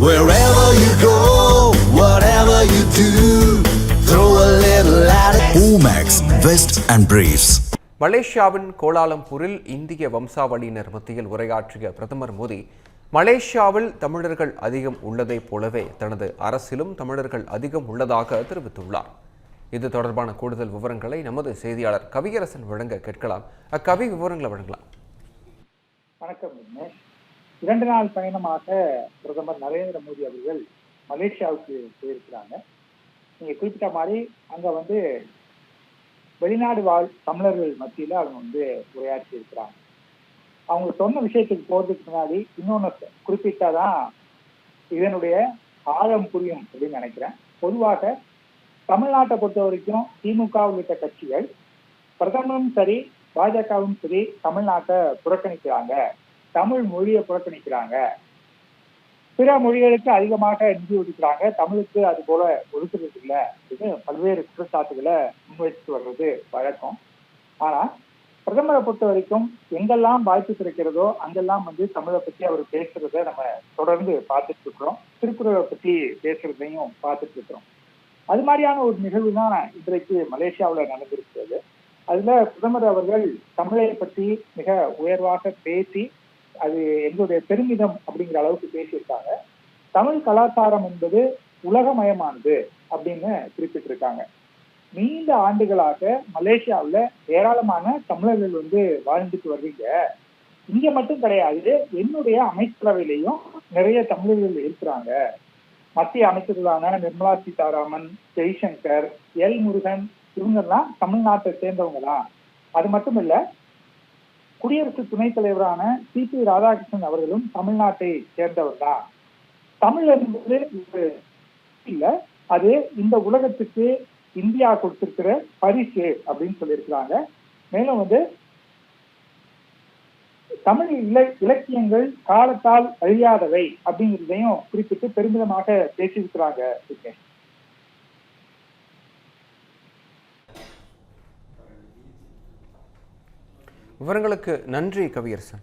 Wherever you go, whatever you do, throw a little at it. Omax, Vest and Briefs. மலேசியாவின் கோலாலம்பூரில் இந்திய வம்சாவளியினர் மத்தியில் உரையாற்றிய பிரதமர் மோடி மலேசியாவில் தமிழர்கள் அதிகம் உள்ளதைப் போலவே தனது அரசிலும் தமிழர்கள் அதிகம் உள்ளதாக தெரிவித்துள்ளார் இது தொடர்பான கூடுதல் விவரங்களை நமது செய்தியாளர் கவியரசன் வழங்க கேட்கலாம் அக்கவி விவரங்களை வழங்கலாம் வணக்கம் இரண்டு நாள் பயணமாக பிரதமர் நரேந்திர மோடி அவர்கள் மலேசியாவுக்கு போயிருக்கிறாங்க. நீங்க குறிப்பிட்ட மாதிரி அங்க வந்து வெளிநாடு வாழ் தமிழர்கள் மத்தியில அவங்க வந்து உரையாற்றி இருக்கிறாங்க. அவங்க சொன்ன விஷயத்துக்கு போறதுக்கு முன்னாடி இன்னொன்னு குறிப்பிட்டாதான் இதனுடைய ஆழம் புரியும் அப்படின்னு நினைக்கிறேன். பொதுவாக தமிழ்நாட்டை பொறுத்த வரைக்கும் திமுக உள்ளிட்ட கட்சிகள் பிரதமரும் சரி பாஜகவும் சரி தமிழ்நாட்டை புறக்கணிக்கிறாங்க. தமிழ் மொழியை புறக்கணிக்கிறாங்க. பிற மொழிகளுக்கு அதிகமாக நிதி ஒதுக்குறாங்க. தமிழுக்கு அது போல ஒதுக்குறது இல்லை அப்படின்னு பல்வேறு குற்றச்சாட்டுகளை முன்வைத்து வர்றது வழக்கம். ஆனா பிரதமரை பொறுத்த வரைக்கும் எங்கெல்லாம் வாய்ப்பு கிடைக்கிறதோ அங்கெல்லாம் வந்து தமிழை பத்தி அவர் பேசுறத நம்ம தொடர்ந்து பார்த்துட்டு இருக்கிறோம். திருக்குறளை பத்தி பேசுறதையும் பார்த்துட்டு இருக்கிறோம். அது மாதிரியான ஒரு நிகழ்வு தான் இன்றைக்கு மலேசியாவில் நடந்திருக்கிறது. அதுல பிரதமர் அவர்கள் தமிழை பற்றி மிக உயர்வாக பேசி அது எங்களுடைய பெருமிதம் அப்படிங்கிற அளவுக்கு பேசியிருக்காங்க. தமிழ் கலாச்சாரம் என்பது உலகமயமானது அப்படின்னு குறிப்பிட்டிருக்காங்க. நீண்ட ஆண்டுகளாக மலேசியாவில் ஏராளமான தமிழர்கள் வந்து வாழ்ந்துட்டு வர்றீங்க. இங்க மட்டும் கிடையாது என்னுடைய அமைச்சரவையிலையும் நிறைய தமிழர்கள் இருக்கிறாங்க. மத்திய அமைச்சர்களான நிர்மலா சீதாராமன் ஜெய்சங்கர் எல் முருகன் இவங்கெல்லாம் தமிழ்நாட்டை சேர்ந்தவங்க தான் அது மட்டும் இல்ல குடியரசு துணைத் தலைவரான சி பி ராதாகிருஷ்ணன் அவர்களும் தமிழ்நாட்டை சேர்ந்தவர் தான் தமிழ் என்பது ஒரு இல்ல அது இந்த உலகத்துக்கு இந்தியா கொடுத்திருக்கிற பரிசு அப்படின்னு சொல்லியிருக்கிறாங்க. மேலும் வந்து தமிழ் இல இலக்கியங்கள் காலத்தால் அழியாதவை அப்படிங்கிறதையும் குறிப்பிட்டு பெருமிதமாக பேசியிருக்கிறாங்க. விவரங்களுக்கு நன்றி கவியரசன்.